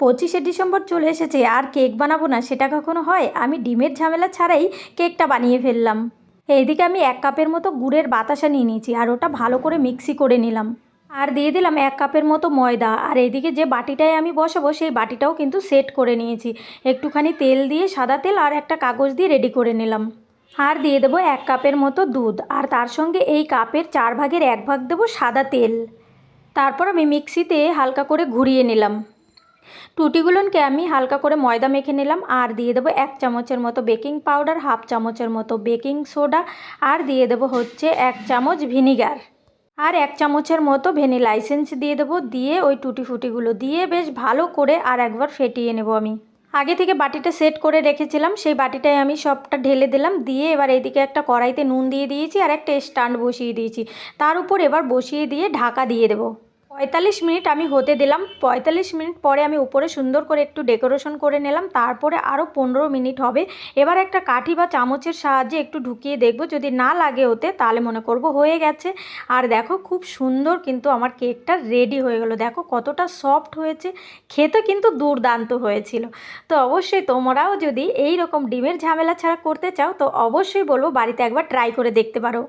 পঁচিশে ডিসেম্বর চলে এসেছে, আর কেক বানাবো না, সেটা কখনো হয়? আমি ডিমের ঝামেলা ছাড়াই কেকটা বানিয়ে ফেললাম। এইদিকে আমি এক কাপের মতো গুড়ের বাতাসা নিয়ে নিয়েছি, আর ওটা ভালো করে মিক্সি করে নিলাম। আর দিয়ে দিলাম এক কাপের মতো ময়দা, আর এইদিকে যে বাটিটায় আমি বসাবো, সেই বাটিটাও কিন্তু সেট করে নিয়েছি। একটুখানি তেল দিয়ে সাদা তেল আর একটা কাগজ দিয়ে রেডি করে নিলাম। আর দিয়ে দেবো এক কাপের মতো দুধ, আর তার সঙ্গে এই কাপের চার ভাগের এক ভাগ দেবো সাদা তেল। তারপর আমি মিক্সিতে হালকা করে ঘুরিয়ে নিলাম। টুটিগুলোনকে আমি হালকা করে ময়দা মেখে নিলাম, আর দিয়ে দেবো এক চামচের মতো বেকিং পাউডার, হাফ চামচের মতো বেকিং সোডা, আর দিয়ে দেবো হচ্ছে এক চামচ ভিনিগার। আর এক চামচের মতো ভ্যানিলা লাইসেন্স দিয়ে দেবো, দিয়ে ওই টুটি ফুটিগুলো দিয়ে বেশ ভালো করে আর একবার ফেটিয়ে নেব আমি। আগে থেকে বাটিটা সেট করে রেখেছিলাম, সেই বাটিটায় আমি সবটা ঢেলে দিলাম, দিয়ে এবার এইদিকে একটা কড়াইতে নুন দিয়ে দিয়েছি, আর একটা স্ট্যান্ড বসিয়ে দিয়েছি। তার উপর এবার বসিয়ে দিয়ে ঢাকা দিয়ে দেবো। পঁয়তাল্লিশ মিনিট আমি হতে দিলাম। পঁয়তাল্লিশ মিনিট পরে আমি উপরে সুন্দর করে একটু ডেকোরেশন করে নিলাম। তারপরে আরও পনেরো মিনিট হবে। এবার একটা কাঠি বা চামচের সাহায্যে একটু ঢুকিয়ে দেখব। যদি না লাগে ওতে, তাহলে মনে করব হয়ে গেছে। আর দেখো, খুব সুন্দর কিন্তু আমার কেকটা রেডি হয়ে গেলো। দেখো, কতটা সফট হয়েছে। খেতে কিন্তু দুর্দান্ত হয়েছিল। তো অবশ্যই তোমরাও যদি এই রকম ডিমের ঝামেলা ছাড়া করতে চাও, তো অবশ্যই বলব বাড়িতে একবার ট্রাই করে দেখতে পারো।